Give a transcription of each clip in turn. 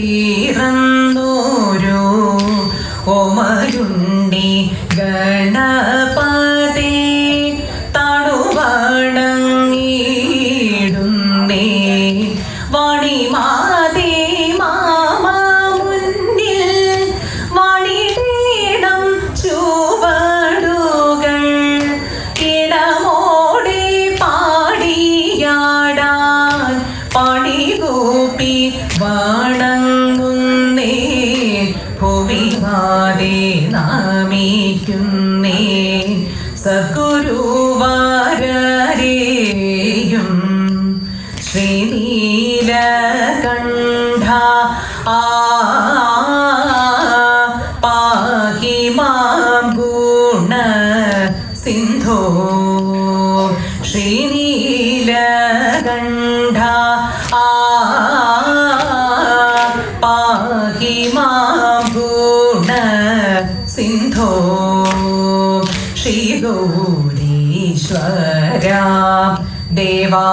தீரன். ഭുവിവാദേ നാമിക്കുന്നേ. ശ്രീനീല കണ്ഠ ആ പാഹി മാം ഗുണ സിന്ധോ. ശ്രീനീലകണ്ഠ ദേവാ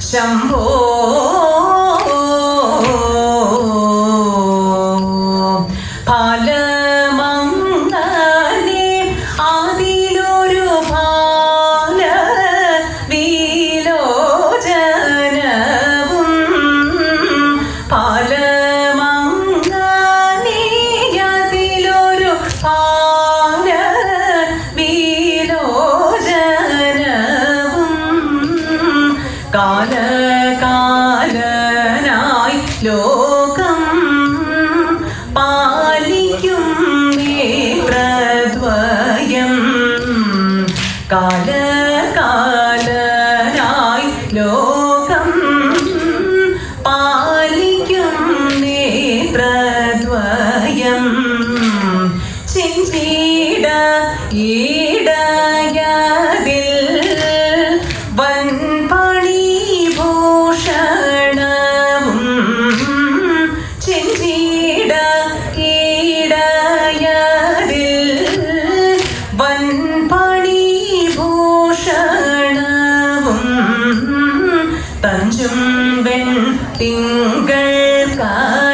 ശംഭോ കാലകാലനായി ലോകം പാലിക്കും നേത്രദ്വയം. ചെഞ്ചീട ഈടയതിൽ വെൺ തിങ്കൾ കാല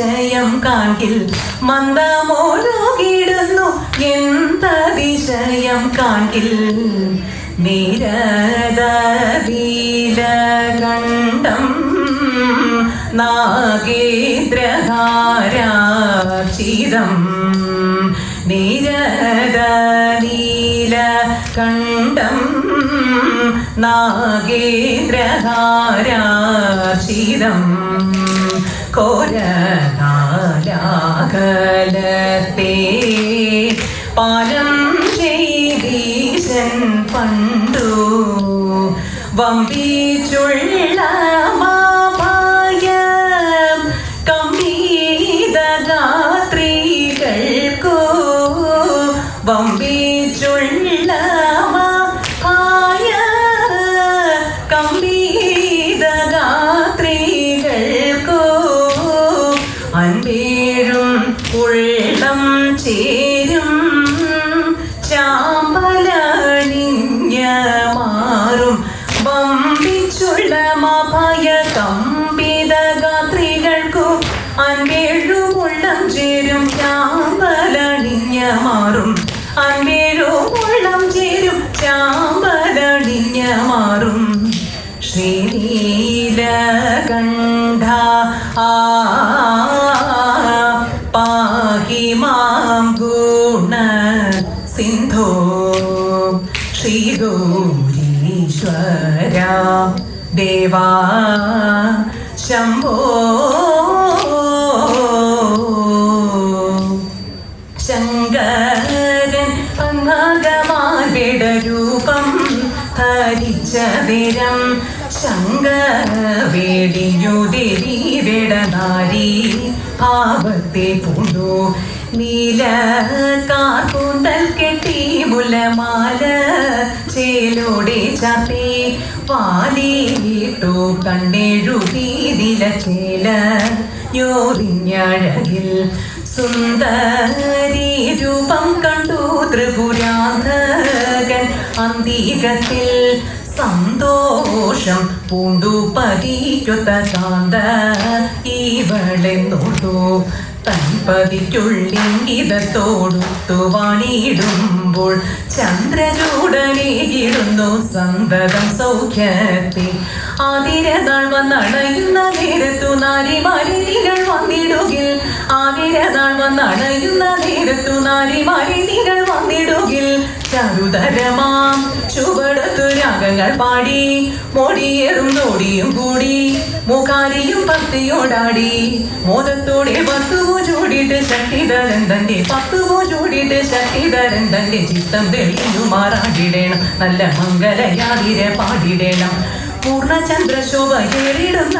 എന്തതിശയം കാണിൽ മന്ദമൊഴുകിടുന്നു എന്തതിശയം കാണിൽ? നീരദീലകണ്ഠം നാഗേന്ദ്രഹാരാചിതം നീരദീലകണ്ഠം നാഗേന്ദ്രഹാരാചിതം കോരകാലാകലത്തെ പാലം ചെയ്തീശൻ പണ്ടു വമ്പിച്ചുള്ള ഉള്ളം ചേരും ചാമ്പലണിഞ്ഞ മാറും ബമ്പിച്ചുള്ള മഭയ കമ്പിത ഗാത്രികൾക്കു അൻപേഴും ഉള്ളം ചേരും ചാമ്പലണിഞ്ഞ മാറും ശ്രീഗൗരീശ്വര ദേവാ ശംഭോ. ശങ്കരൻ ഭഗവാന്റെ ഹരിച്ചതിരം ധരിച്ചതിരം ശങ്കവേടിഞ്ഞുതിരിവിടനാരി ഭാവത്തെ പൂണ്ടു. നീല കാർക്കൂന്തൽ കെട്ടി മുലമാല ചേലോടെ ചാത്തി പാലിട്ടു കണ്ണെഴുതി ചേല ഞോറിഞ്ഞഴകിൽ സുന്ദരി രൂപം കണ്ടു ത്രിപുരാധകൻ അന്തികത്തിൽ സന്തോഷം പൂണ്ടു പതിക്കൊത്ത കാന്ത. ഇവളെന്നോട്ടു തൻപതിക്കുള്ളിംഗിതത്തോടുത്തു വാണിയിടുമ്പോൾ ചന്ദ്രചൂടനേകിടുന്നു സന്തതം സൗഖ്യത്തിൽ. ആതിരതാൾ വന്നണയുന്ന നേരത്തു നാരിമാലിനികൾ വന്നിടുകിൽ. ആതിരതാൾ വന്നണയുന്ന നേരത്തു നാരിമാലിനികൾ വന്നിടുകിൽ. ചരുതരമാ രാഗങ്ങൾ പാടി മോടിയേറും നോടിയും കൂടി മൂക്കാലിയും ഭക്തിയോടാടി മോദത്തോടെ പത്തുവോ ചൂടിയിട്ട് ശക്തിധരൻ തന്റെ പത്തുവോ ചൂടിയിട്ട് ശക്തിധരൻ തന്റെ ചിത്തം തെളിഞ്ഞു മാറാടിടേണം നല്ല മംഗലയാതിരെ പാടിടേണം. പൂർണചന്ദ്രശോഭ ഏറിടുന്ന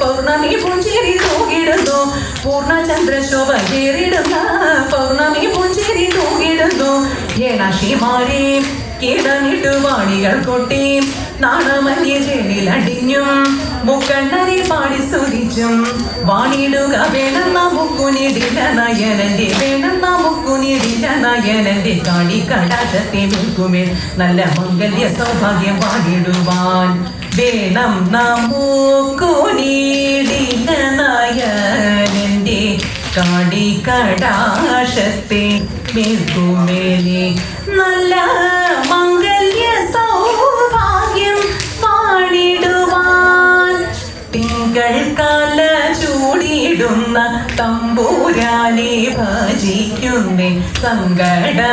പൗർണമി പുഞ്ചേരി തൂകിടുന്നു പൂർണചന്ദ്രശോഭ ഏറിടുന്ന പൗർണമി പൂഞ്ചേരി തൂകിടുന്നു ഏണാശിമാരെ കിടന്നിട്ടു വാണികൾ കൊട്ടി. നാണമന്യ അടിഞ്ഞും. മുക്കണ്ണനെ പാടി സ്തുതിച്ചും. വാണിടുക വേണം നമുക്കുനിടില നയനന്റെ വേണം നമുക്കുനിടില നയനന്റെ കാണി കടാശത്തെ നിൽക്കുമേൽ നല്ല മംഗല്യ സൗഭാഗ്യം പാടിടുവാൻ വേണം നമുക്കുനിടില നയനന്റെ കാടി കടാശത്തെ മേൽക്കുമേലെ തമ്പൂരാനെ ഭജിക്കുന്നേ. സങ്കടകാരണനാകും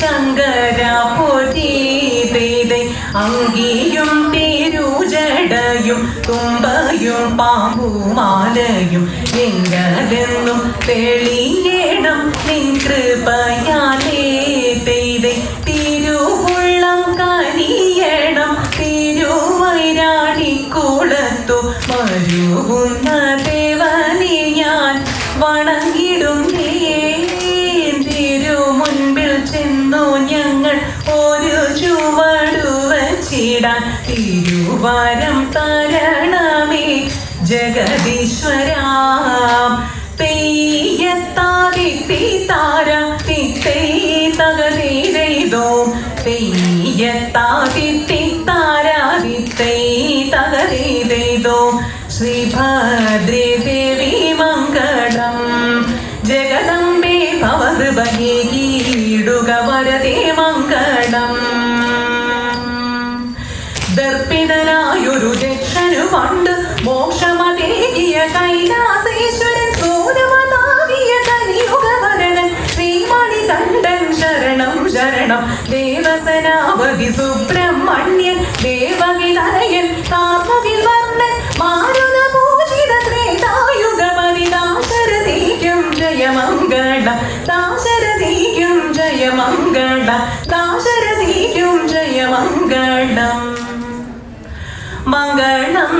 ശങ്കര പൊരീതേ അങ്കിയും പേരുജടയും തുമ്പയും പാമ്പുമാലയും എങ്കതെന്നും തെളിയണം കൃപയാലേ പെയ്തേ തിരുവുള്ളം കനിയണം. തിരുവൈരാണിക്കൂടത്തു മരുകുന്ന ദേവനെ ഞാൻ വണങ്ങിടും. തിരുമുൻപിൽ ചെന്നു ഞങ്ങൾ ഒരു ചുവടു വച്ചിടാൻ തിരുവാരം തരണമേ ജഗദീശ്വരാം. താര തിത്തൈ തകതീരൈതോ തെയ്യത്താതിത്തി താരാതിത്തൈ തകതീരൈതോ ശ്രീഭദ്രേ ശരണം. ദേവസനാപതി സുബ്രഹ്മണ്യൻ ദേവകി നരയൻ കാർമുകിൽ വർണൻ മാരുത പൂജിത ജയമംഗള ദാശരഥിക്കും ജയമംഗളം മംഗളം